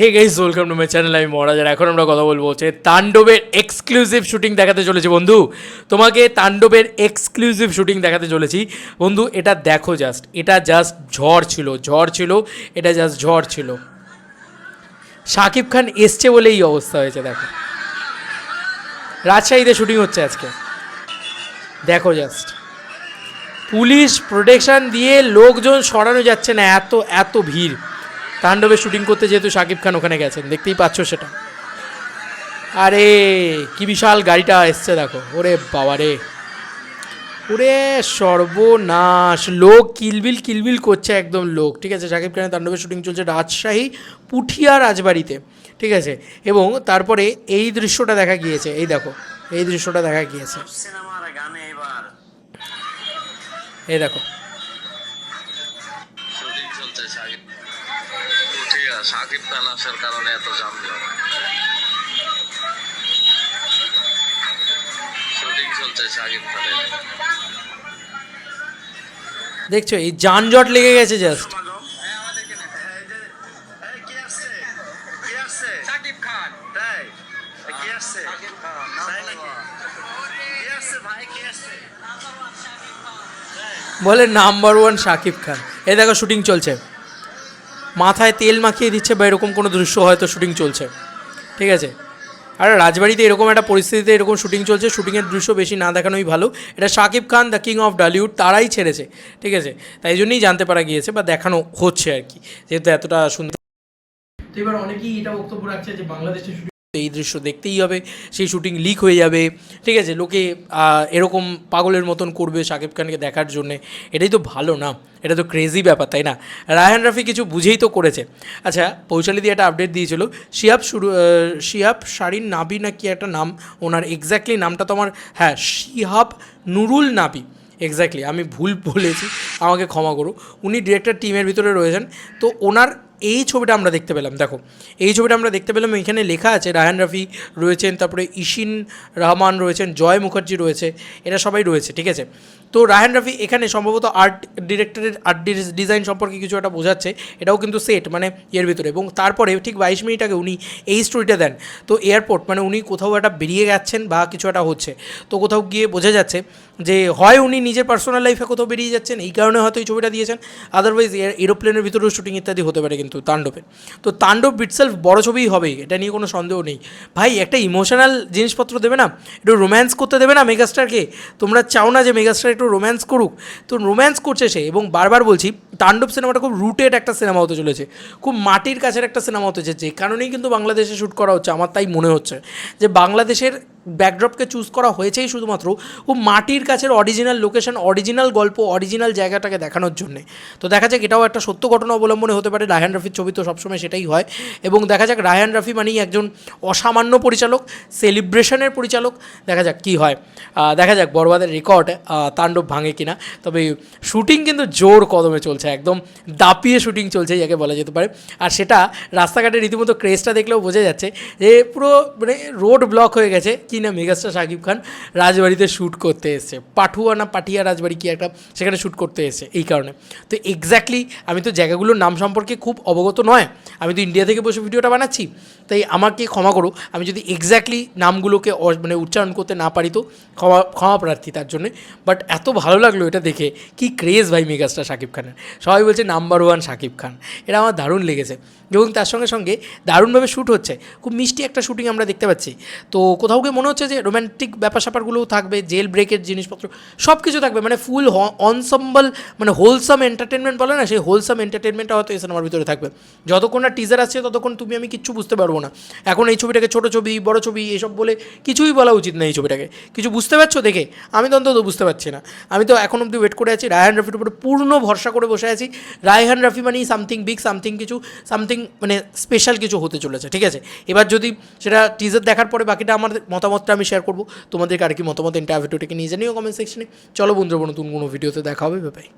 Hey guys welcome to my channel আমি মহারাজার এখন আমরা কথা বলব হচ্ছে তাণ্ডবের এক্সক্লুসিভ শুটিং দেখাতে চলেছি, বন্ধু। তোমাকে তাণ্ডবের এক্সক্লুসিভ শুটিং দেখাতে চলেছি। বন্ধু, এটা দেখো জাস্ট এটা জাস্ট ঝড় ছিল ঝড় ছিল, এটা জাস্ট ঝড় ছিল। শাকিব খান এসছে বলে এই অবস্থা হয়েছে, দেখো। রাজশাহীতে শুটিং হচ্ছে আজকে। দেখো জাস্ট পুলিশ প্রোটেকশন দিয়ে লোকজন সরানো যাচ্ছে না, এত এত ভিড়। তাণ্ডবে শুটিং করতে যেহেতু শাকিব খান ওখানে গেছেন দেখতেই পাচ্ছ সেটা। আরে কি বিশাল গাড়িটা এসছে দেখো। ওরে বাবা রে। ওরে সর্বনাশ। লোক কিলবিল কিলবিল করছে একদম লোক। ঠিক আছে শাকিব খানের তাণ্ডবের শুটিং চলছে রাজশাহী পুঠিয়া রাজবাড়িতে। ঠিক আছে এবং তারপরে এই দৃশ্যটা দেখা গিয়েছে। এই দেখো এই দৃশ্যটা দেখা গিয়েছে। এই দেখো। সাকিব খান আসার কারণে এত যানজট শুটিং চলছে সাকিব খানের। দেখছ এই যানজট লেগে গেছে জাস্ট সমাগম। এই যে এই কি আসছে? কি আসছে? সাকিব খান। তাই? এই কি আসছে? সাকিব খান তাই নাকি? কি আসছে ভাই? কি আসছে? বলে নাম্বার ওয়ান শাকিব খান। এই দেখো শুটিং চলছে। মাথায় তেল মাখিয়ে দিচ্ছে বা এরকম কোনো দৃশ্য হয়তো শুটিং চলছে। ঠিক আছে? আর রাজবাড়িতে এরকম একটা পরিস্থিতিতে এরকম শুটিং চলছে, শুটিংয়ের দৃশ্য বেশি না দেখানোই ভালো। এটা Shakib Khan, the king of Dhallywood, তারাই ছেড়েছে। ঠিক আছে? তাই জন্যই জানতে পারা গিয়েছে বা দেখানো হচ্ছে আর কি। যেহেতু এতটা সুন্দর তো এবার অনেকেই এটা বক্তব্য রাখছে যে বাংলাদেশে এই দৃশ্য দেখতেই হবে, সেই শুটিং লিক হয়ে যাবে। ঠিক আছে, লোকে এরকম পাগলের মতন করবে শাকিব খানকে দেখার জন্যে। এটাই তো ভালো না, এটা তো ক্রেজি ব্যাপার, তাই না? রায়হান রাফি কিছু বুঝেই তো করেছে। আচ্ছা পৌশালি দিয়ে একটা আপডেট দিয়েছিল। শিহাব শুরু শিহাব শারিন নাবি না কি একটা নাম? ওনার এক্স্যাক্টলি নামটা তো আমার হ্যাঁ শিহাব নুরুল নাবি। এক্স্যাক্টলি আমি ভুল বলেছি, আমাকে ক্ষমা করো। উনি ডিরেক্টর টিমের ভিতরে রয়েছেন। তো ওনার এই ছবিটা আমরা দেখতে পেলাম, দেখো। এই ছবিটা আমরা দেখতে পেলাম, এখানে লেখা আছে রায়ান রাফি রয়েছেন, তারপরে ইশিন রহমান রয়েছেন, জয় মুখার্জি রয়েছে, এরা সবাই রয়েছে, ঠিক আছে? তো রায়ান রাফি এখানে সম্ভবত আর্ট ডিরেক্টরের আর্ট ডিজাইন সম্পর্কে কিছু একটা বোঝাচ্ছে, এটাও কিন্তু সেট মানে এর ভিতরে, এবং তারপরে ঠিক বাইশ মিনিট আগে উনি এই স্টোরিটা দেন। তো এয়ারপোর্ট মানে উনি কোথাও একটা বেরিয়ে যাচ্ছেন বা কিছু একটা হচ্ছে, তো কোথাও গিয়ে বোঝা যাচ্ছে যে হয় উনি নিজের পার্সোনাল লাইফে কোথাও বেরিয়ে যাচ্ছেন, এই কারণে হয়তো এই ছবিটা দিয়েছেন আদারওয়াইজ এরোপ্লেনের ভিতরেও শুটিং ইত্যাদি হতে পারে কিন্তু। তাণ্ডবের। তো তাণ্ডব বিটসেলফ বড় ছবিই হবে, এটা নিয়ে কোনো সন্দেহ নেই। ভাই, একটা ইমোশনাল জিনিসপত্র দেবে না? একটু রোম্যান্স করতে দেবে না মেগাস্টারকে? তোমরা চাও না যে মেগাস্টার একটু রোম্যান্স করুক? তো রোম্যান্স করছে সে এবং বারবার বলছি, তাণ্ডব সিনেমাটা খুব রুটেড একটা সিনেমা হতে চলেছে। খুব মাটির কাছের একটা সিনেমা হতে চলেছে। যে কারণেই কিন্তু বাংলাদেশে শ্যুট করা হচ্ছে, আমার তাই মনে হচ্ছে। যে বাংলাদেশের ব্যাকড্রপকে চুজ করা হয়েছেই শুধুমাত্র ও মাটির কাছের অরিজিনাল লোকেশন অরিজিনাল গল্প অরিজিনাল জায়গাটাকে দেখানোর জন্যে। তো দেখা যাক, এটাও একটা সত্য ঘটনা অবলম্বনে হতে পারে। রায়হান রাফির ছবি তো সবসময় সেটাই হয়। এবং দেখা যাক, রায়হান রাফি মানেই একজন অসামান্য পরিচালক সেলিব্রেশনের পরিচালক। দেখা যাক কি হয়। দেখা যাক বরবাদের রেকর্ড তাণ্ডব ভাঙে কিনা। তবে শুটিং কিন্তু জোর কদমে চলছে, একদম দাপিয়ে শুটিং চলছে যাকে বলা যেতে পারে। আর সেটা রাস্তাঘাটে রীতিমতো ক্রেজটা দেখলেও বোঝা যাচ্ছে যে পুরো মানে রোড ব্লক হয়ে গেছে। কি না মেগাস্টার শাকিব খান রাজবাড়িতে শ্যুট করতে এসছে। পাঠুয়া না পাঠিয়া রাজবাড়ি কি একটা সেখানে শ্যুট করতে এসছে এই কারণে। তো এক্স্যাক্টলি আমি তো জায়গাগুলোর নাম সম্পর্কে খুব অবগত নয়। আমি তো ইন্ডিয়া থেকে বসে ভিডিওটা বানাচ্ছি। তাই আমাকে ক্ষমা করো। আমি যদি এক্স্যাক্টলি নামগুলোকে মানে উচ্চারণ করতে না পারি তো ক্ষমা ক্ষমা প্রার্থী তার জন্যে। বাট এত ভালো লাগল এটা দেখে। কি ক্রেজ ভাই মেগাস্টার শাকিব খানের। সবাই বলছে নাম্বার ওয়ান শাকিব খান। এটা আমার দারুণ লেগেছে। এবং তার সঙ্গে সঙ্গে দারুণভাবে শ্যুট হচ্ছে। খুব মিষ্টি একটা শ্যুটিং আমরা দেখতে পাচ্ছি। তো কোথাও গিয়ে মনে হচ্ছে যে রোম্যান্টিক ব্যাপার স্যাপারগুলোও থাকবে জেল ব্রেকের জিনিসপত্র সব কিছু থাকবে। মানে ফুল অনসম্বল মানে হোলসাম এন্টারটেনমেন্ট বলে না, সেই হোলসাম এন্টারটেনমেন্টটা হয়তো এই সিনেমার ভিতরে থাকবে। যতক্ষণ না টিজার আসছে, ততক্ষণ তুমি আমি কিচ্ছু বুঝতে পারব না। এখন এই ছবিটাকে ছোটো ছবি, বড় ছবি, এসব বলে কিছুই বলা উচিত না এই ছবিটাকে। কিছু বুঝতে পারছ দেখে? আমি তো অন্তত বুঝতে পারছি না। আমি তো এখন অব্দি ওয়েট করে আছি, রায়হান রাফির উপরে পূর্ণ ভরসা করে বসে আছি। রায়হান রাফি মানেই সামথিং বিগ সামথিং কিছু সামথিং মানে স্পেশাল কিছু হতে চলেছে, ঠিক আছে? এবার যদি সেটা টিজার দেখার পরে বাকিটা আমার মতামতটা আমি শেয়ার করব। তোমাদেরকে আর কি মতামত ইন্টারভিউটাকে নিয়ে জানিও কমেন্ট সেকশনে চলো বন্ধুরা নতুন কোনো ভিডিওতে দেখা হবে। বাই